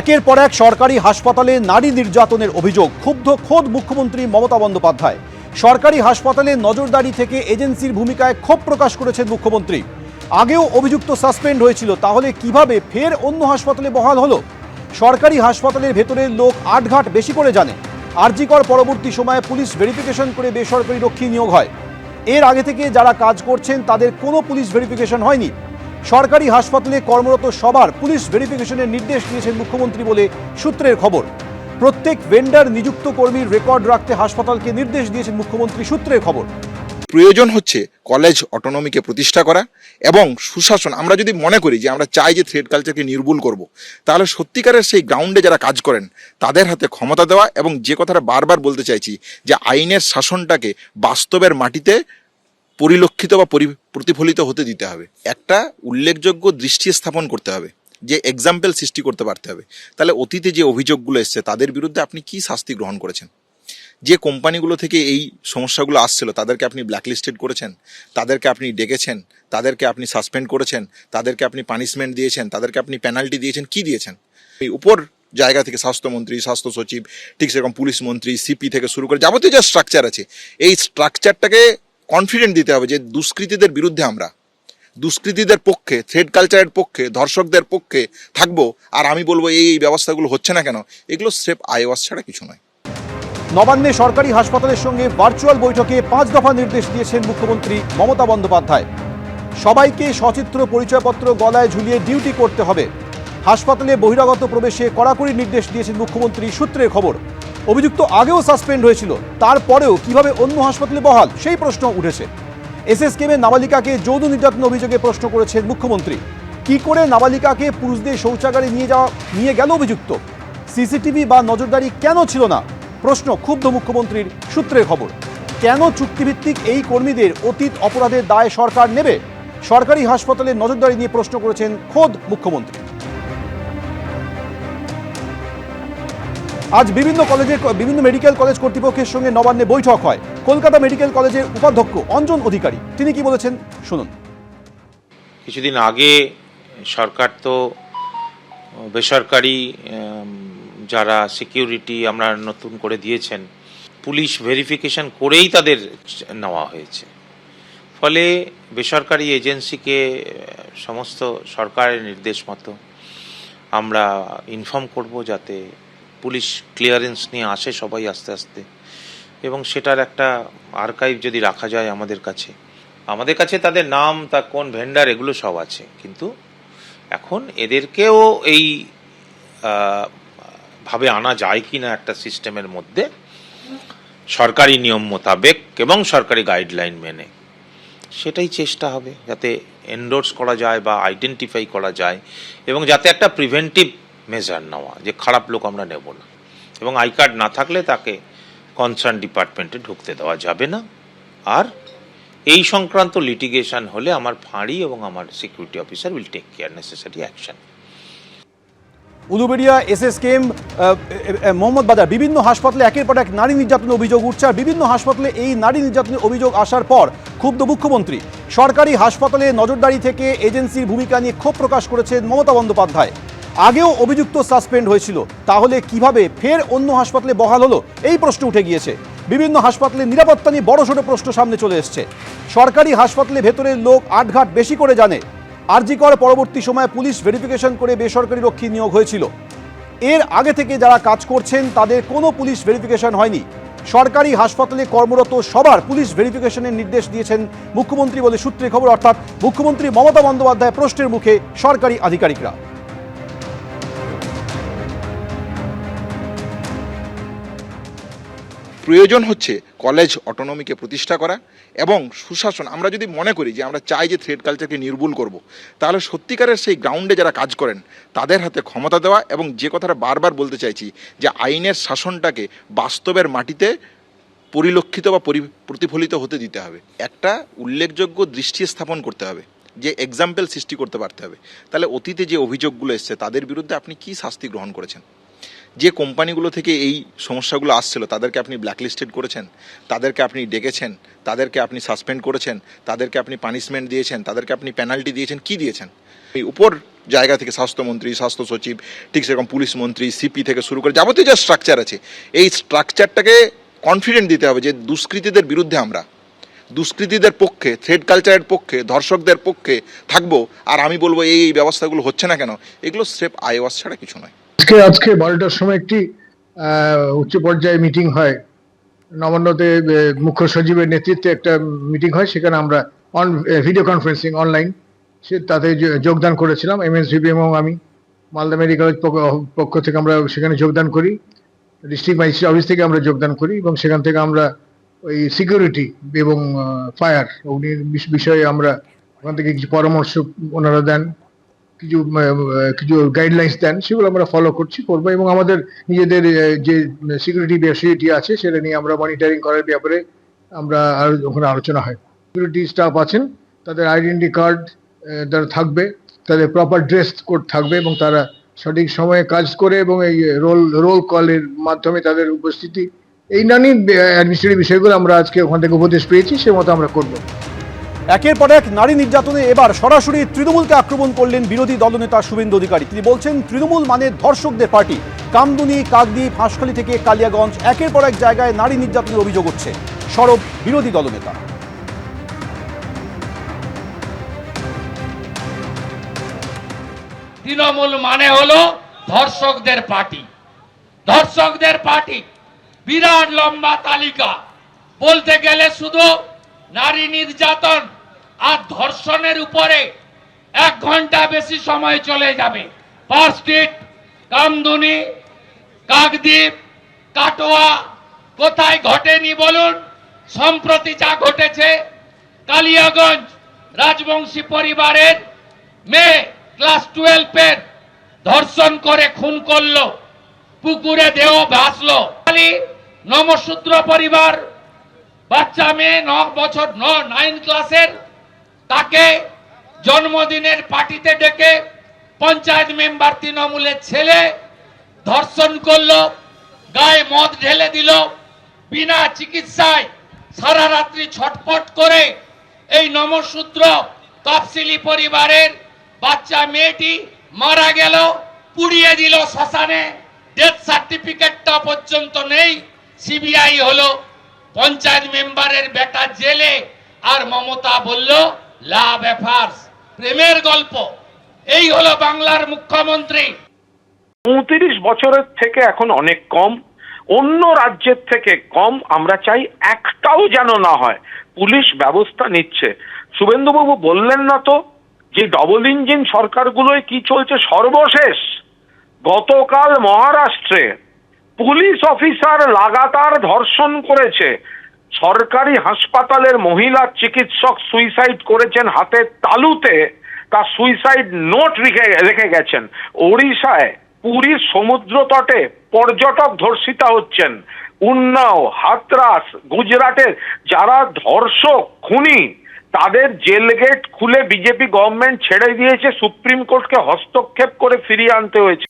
একের পর এক সরকারি হাসপাতালে নারী নির্যাতনের অভিযোগ, ক্ষুব্ধ খোদ মুখ্যমন্ত্রী মমতা বন্দ্যোপাধ্যায়। সরকারি হাসপাতালে নজরদারি থেকে এজেন্সির ভূমিকায় ক্ষোভ প্রকাশ করেছেন মুখ্যমন্ত্রী। আগেও অভিযুক্ত সাসপেন্ড হয়েছিল, তাহলে কীভাবে ফের অন্য হাসপাতালে বহাল হলো? সরকারি হাসপাতালের ভেতরে লোক আটঘাট বেশি করে জানে। আরজিকর পরবর্তী সময়ে পুলিশ ভেরিফিকেশন করে বেসরকারি রক্ষী নিয়োগ হয়। এর আগে থেকে যারা কাজ করছেন, তাদের কোনো পুলিশ ভেরিফিকেশন হয়নি। সরকারি হাসপাতালে কর্মরত সবার পুলিশ ভেরিফিকেশনের নির্দেশ দিয়েছেন মুখ্যমন্ত্রী বলে সূত্রের খবর। প্রত্যেক ভেন্ডার নিযুক্ত কর্মীর রেকর্ড রাখতে হাসপাতালকে নির্দেশ দিয়েছেন মুখ্যমন্ত্রী সূত্রের খবর। প্রয়োজন হচ্ছে কলেজ অটোনমিকে প্রতিষ্ঠা করা এবং সুশাসন। আমরা যদি মনে করি যে আমরা চাই যে থ্রেড কালচারকে নির্মূল করব, তাহলে সত্যিকারের সেই গ্রাউন্ডে যারা কাজ করেন, তাদের হাতে ক্ষমতা দেওয়া এবং যে কথাটা বারবার বলতে চাইছি যে আইনের শাসনটাকে বাস্তবের মাটিতে পরিলক্ষিত বা পরি- প্রতিফলিত হতে দিতে হবে। একটা উল্লেখযোগ্য দৃষ্টি স্থাপন করতে হবে, যে এক্সাম্পল সৃষ্টি করতে পারতে হবে। তাহলে অতীতে যে অভিযোগগুলো এসছে, তাদের বিরুদ্ধে আপনি কি শাস্তি গ্রহণ করেছেন? যে কোম্পানিগুলো থেকে এই সমস্যাগুলো আসছিল, তাদেরকে আপনি ব্ল্যাকলিস্টেড করেছেন, তাদেরকে আপনি ডেকেছেন, তাদেরকে আপনি সাসপেন্ড করেছেন, তাদেরকে আপনি পানিশমেন্ট দিয়েছেন, তাদেরকে আপনি পেনাল্টি দিয়েছেন, কি দিয়েছেন? এই উপর জায়গা থেকে স্বাস্থ্যমন্ত্রী, স্বাস্থ্য সচিব, ঠিক সেরকম পুলিশ মন্ত্রী সিপি থেকে শুরু করে যাবতীয় যা স্ট্রাকচার আছে, এই স্ট্রাকচারটাকে কনফিডেন্ট দিতে হবে যে দুষ্কৃতীদের বিরুদ্ধে আমরা, দুষ্কৃতীদের পক্ষে থ্রেড কালচারের পক্ষে, ধর্ষকদের পক্ষে থাকব, আর আমি বলব এই এই ব্যবস্থাগুলো হচ্ছে না কেন? এগুলো স্রেফ আইওয়াস ছাড়া কিছু নয়। নবান্নে সরকারি হাসপাতালের সঙ্গে ভার্চুয়াল বৈঠকে পাঁচ দফা নির্দেশ দিয়েছেন মুখ্যমন্ত্রী মমতা বন্দ্যোপাধ্যায়। সবাইকে সচিত্র পরিচয়পত্র গলায় ঝুলিয়ে ডিউটি করতে হবে। হাসপাতালে বহিরাগত প্রবেশে কড়াকড়ি নির্দেশ দিয়েছেন মুখ্যমন্ত্রী, সূত্রের খবর। অভিযুক্ত আগেও সাসপেন্ড হয়েছিল, তারপরেও কীভাবে অন্য হাসপাতালে বহাল, সেই প্রশ্ন উঠেছে। এসএসকেমে নাবালিকাকে যৌন নির্যাতন অভিযোগে প্রশ্ন করেছেন মুখ্যমন্ত্রী। কি করে নাবালিকাকে পুরুষদের শৌচাগারে নিয়ে যাওয়া, নিয়ে গেল অভিযুক্ত? সিসিটিভি বা নজরদারি কেন ছিল না? প্রশ্ন ক্ষুব্ধ মুখ্যমন্ত্রীর সূত্রের খবর। কেন চুক্তিভিত্তিক এই কর্মীদের অতীত অপরাধের দায় সরকার নেবে? সরকারি হাসপাতালে নজরদারি নিয়ে প্রশ্ন করেছেন খোদ মুখ্যমন্ত্রী। আজ বিভিন্ন কলেজের বিভিন্ন মেডিকেল কলেজ কর্তৃপক্ষের সঙ্গে নবান্নে বৈঠক হয়। কলকাতা মেডিকেল কলেজের উপাধ্যক্ষ অঞ্জন অধিকারী। তিনি কি বলেছেন? শুনুন। কিছুদিন আগে সরকার তো, বেসরকারি যারা সিকিউরিটি আমরা নতুন করে দিয়েছেন, পুলিশ ভেরিফিকেশন করেই তাদের নেওয়া হয়েছে। ফলে বেসরকারি এজেন্সিকে সমস্ত সরকারের নির্দেশ মতো আমরা ইনফর্ম করব যাতে পুলিশ ক্লিয়ারেন্স নিয়ে আসে সবাই আস্তে আস্তে। এবং সেটার একটা আর্কাইভ যদি রাখা যায় আমাদের কাছে আমাদের কাছে তাদের নাম, তা কোন ভেন্ডার এগুলো সব আছে। কিন্তু এখন এদেরকেও এই ভাবে আনা যায় কি না একটা সিস্টেমের মধ্যে, সরকারি নিয়ম মোতাবেক এবং সরকারি গাইডলাইন মেনে। সেটাই চেষ্টা হবে, যাতে এন্ডোর্স করা যায় বা আইডেন্টিফাই করা যায় এবং যাতে একটা প্রিভেন্টিভ মেজার নেওয়া, যে খারাপ লোক আমরা নেব না। এবং আই কার্ড না থাকলে তাকে কনসার্ন ডিপার্টমেন্টে ঢুকতে দেওয়া যাবে না। আর এই সংক্রান্ত লিটিগেশন হলে আমার ফাঁড়ি এবং আমার security officer will take care necessary action Uluberia SSKM Mohammad Bazar বিভিন্ন হাসপাতালে একের পর এক নারী নির্যাতনের অভিযোগ উঠছে, আর বিভিন্ন হাসপাতালে এই নারী নির্যাতনের অভিযোগ আসার পর ক্ষুব্ধ মুখ্যমন্ত্রী। সরকারি হাসপাতালে নজরদারি থেকে এজেন্সির ভূমিকা নিয়ে ক্ষোভ প্রকাশ করেছেন মমতা বন্দ্যোপাধ্যায়। আগেও অভিযুক্ত সাসপেন্ড হয়েছিল। তাহলে কীভাবে ফের অন্য হাসপাতালে বহাল হলো? এই প্রশ্ন উঠে গিয়েছে। বিভিন্ন হাসপাতালে নিরাপত্তা নিয়ে বড়সড় প্রশ্ন সামনে চলে এসছে। সরকারি হাসপাতালে ভেতরের লোক আটঘাট বেশি করে জানে। আরজিকর পরবর্তী সময়ে পুলিশ ভেরিফিকেশন করে বেসরকারি রক্ষী নিয়োগ হয়েছিল। এর আগে থেকে যারা কাজ করছেন, তাদের কোনো পুলিশ ভেরিফিকেশন হয়নি। সরকারি হাসপাতালে কর্মরত সবার পুলিশ ভেরিফিকেশনের নির্দেশ দিয়েছেন মুখ্যমন্ত্রী বলে সূত্রে খবর, অর্থাৎ মুখ্যমন্ত্রী মমতা বন্দ্যোপাধ্যায় প্রশ্নের মুখে সরকারি আধিকারিকরা। প্রয়োজন হচ্ছে কলেজ অটোনমিকে প্রতিষ্ঠা করা এবং সুশাসন। আমরা যদি মনে করি যে আমরা চাই যে থ্রেড কালচারকে নির্মূল করব, তাহলে সত্যিকারের সেই গ্রাউন্ডে যারা কাজ করেন, তাদের হাতে ক্ষমতা দেওয়া এবং যে কথাটা বারবার বলতে চাইছি যে আইনের শাসনটাকে বাস্তবের মাটিতে পরিলক্ষিত বা পরি- প্রতিফলিত হতে দিতে হবে। একটা উল্লেখযোগ্য দৃষ্টি স্থাপন করতে হবে, যে এক্সাম্পল সৃষ্টি করতে পারতে হবে। তাহলে অতীতে যে অভিযোগগুলো এসছে, তাদের বিরুদ্ধে আপনি কি শাস্তি গ্রহণ করেছেন? যে কোম্পানিগুলো থেকে এই সমস্যাগুলো আসছিল, তাদেরকে আপনি ব্ল্যাকলিস্টেড করেছেন, তাদেরকে আপনি ডেকেছেন, তাদেরকে আপনি সাসপেন্ড করেছেন, তাদেরকে আপনি পানিশমেন্ট দিয়েছেন, তাদেরকে আপনি পেনাল্টি দিয়েছেন, কি দিয়েছেন? এই উপর জায়গা থেকে স্বাস্থ্যমন্ত্রী স্বাস্থ্য সচিব ঠিক সেরকম পুলিশ মন্ত্রী সিপি থেকে শুরু করে যাবতীয় যা স্ট্রাকচার আছে, এই স্ট্রাকচারটাকে কনফিডেন্ট দিতে হবে যে দুষ্কৃতীদের বিরুদ্ধে আমরা, দুষ্কৃতীদের পক্ষে থ্রেড কালচারের পক্ষে, ধর্ষকদের পক্ষে থাকব, আর আমি বলব এই এই ব্যবস্থাগুলো হচ্ছে না কেন, এগুলো স্রেফ আইওয়াস ছাড়া কিছু নয়। আজকে আজকে বারোটার সময় একটি উচ্চ পর্যায়ে মিটিং হয়। নবান্নতে মুখ্য সচিবের নেতৃত্বে একটা মিটিং হয়, সেখানে আমরা অন ভিডিও কনফারেন্সিং অনলাইন সে, তাতে যোগদান করেছিলাম এমএসভিবি এবং আমি। মালদা মেডিকেল পক্ষ থেকে আমরা সেখানে যোগদান করি। ডিস্ট্রিক্ট ম্যাজিস্ট্রেট অফিস থেকে আমরা যোগদান করি এবং সেখান থেকে আমরা ওই সিকিউরিটি এবং ফায়ার অগ্নির বিষয়ে আমরা ওখান থেকে কিছু পরামর্শ ওনারা দেন। কিছু কিছু গাইডলাইন্স দেন, সেগুলো আমরা ফলো করছি, করব এবং আমাদের নিজেদের যে সিকিউরিটি ফ্যাসিলিটি আছে, সেটা নিয়ে আমরা মনিটরিং করার ব্যাপারে আমরা আর ওখানে আলোচনা হয়। সিকিউরিটি স্টাফ আছেন, তাদের আইডেন্টি কার্ড তারা থাকবে, তাদের প্রপার ড্রেস কোড থাকবে এবং তারা সঠিক সময়ে কাজ করে এবং এই রোল রোল কলের মাধ্যমে তাদের উপস্থিতি, এই নানি অ্যাডমিনিস্ট্রেটিভ বিষয়গুলো আমরা আজকে ওখান থেকে উপদেশ পেয়েছি, সে মতো আমরা করব। একের পর এক নারী নির্যাতনে এবার সরাসরি তৃণমূলকে আক্রমণ করলেন বিরোধী দলনেতা শুভেন্দু অধিকারী। তিনি বলছেন, তৃণমূল মানে ধর্ষকদের পার্টি। কামদুনি কাকদ্বীপ হাঁসখালি থেকে কালিয়াগঞ্জ একের পর এক জায়গায় নারী নির্যাতনের অভিযোগ হচ্ছে সরব বিরোধী দলনেতা। তৃণমূল মানে হলো ধর্ষকদের পার্টি। ধর্ষকদের পার্টি। বিরাট লম্বা তালিকা। বলতে গেলে শুধু নারী নির্যাতন আর ধর্ষণের উপরে এক ঘণ্টা বেশি সময় চলে যাবে। স্ট্রিট কামদুনি, কাকদ্বীপ, কাটোয়া, কোথায় ঘটেনি বলুন? সম্প্রতি যা ঘটেছে, কালিয়াগঞ্জ রাজবংশী পরিবারের মেয়ে ক্লাস টুয়েলভের ধর্ষণ করে, খুন করল, পুকুরে দেহ ভাসলো। নমশূদ্র পরিবার, বাচ্চা মেয়ে ন বছর, ন, নাইন ক্লাসের তাকে জন্মদিনের পার্টিতে ডেকে পঞ্চায়েত মেম্বার তৃণমূলের ছেলে ধর্ষণ করল, গায়ে মদ ঢেলে দিল, বিনা চিকিৎসায় সারা রাত্রি ছটফট করে এই নমশূদ্র তফসিলি পরিবারের বাচ্চা মেয়েটি মারা গেল, পুড়িয়ে দিল শ্মশানে ডেথ সার্টিফিকেটটা পর্যন্ত নেই, সিবিআই হলো পঞ্চায়েত মেম্বারের বেটা জেলে, আর মমতা বলল লাভ অ্যাফার্স প্রেমের গল্প। এই হলো বাংলার মুখ্যমন্ত্রী। পঁয়ত্রিশ বছরের থেকে এখন অনেক কম, অন্য রাজ্যের থেকে কম আমরা চাই একটাও যেন না হয়, পুলিশ ব্যবস্থা নিচ্ছে। শুভেন্দুবাবু বললেন না তো যে ডবল ইঞ্জিন সরকারগুলোয় কি চলছে সর্বশেষ? গতকাল মহারাষ্ট্রে পুলিশ অফিসার লাগাতার ধর্ষণ করেছে। সরকারি হাসপাতালের মহিলা চিকিৎসক সুইসাইড করেছেন হাতের তালুতে তার সুইসাইড নোট রেখে রেখে গেছেন। ওড়িশায় পুরীর সমুদ্র তটে পর্যটক ধর্ষিতা হচ্ছেন। উন্নাও, হাতরাস, গুজরাটের যারা ধর্ষক, খুনি, তাদের জেল গেট খুলে বিজেপি গভর্নমেন্ট ছেড়ে দিয়েছে, সুপ্রিম কোর্টকে হস্তক্ষেপ করে ফিরিয়ে আনতে হয়েছে।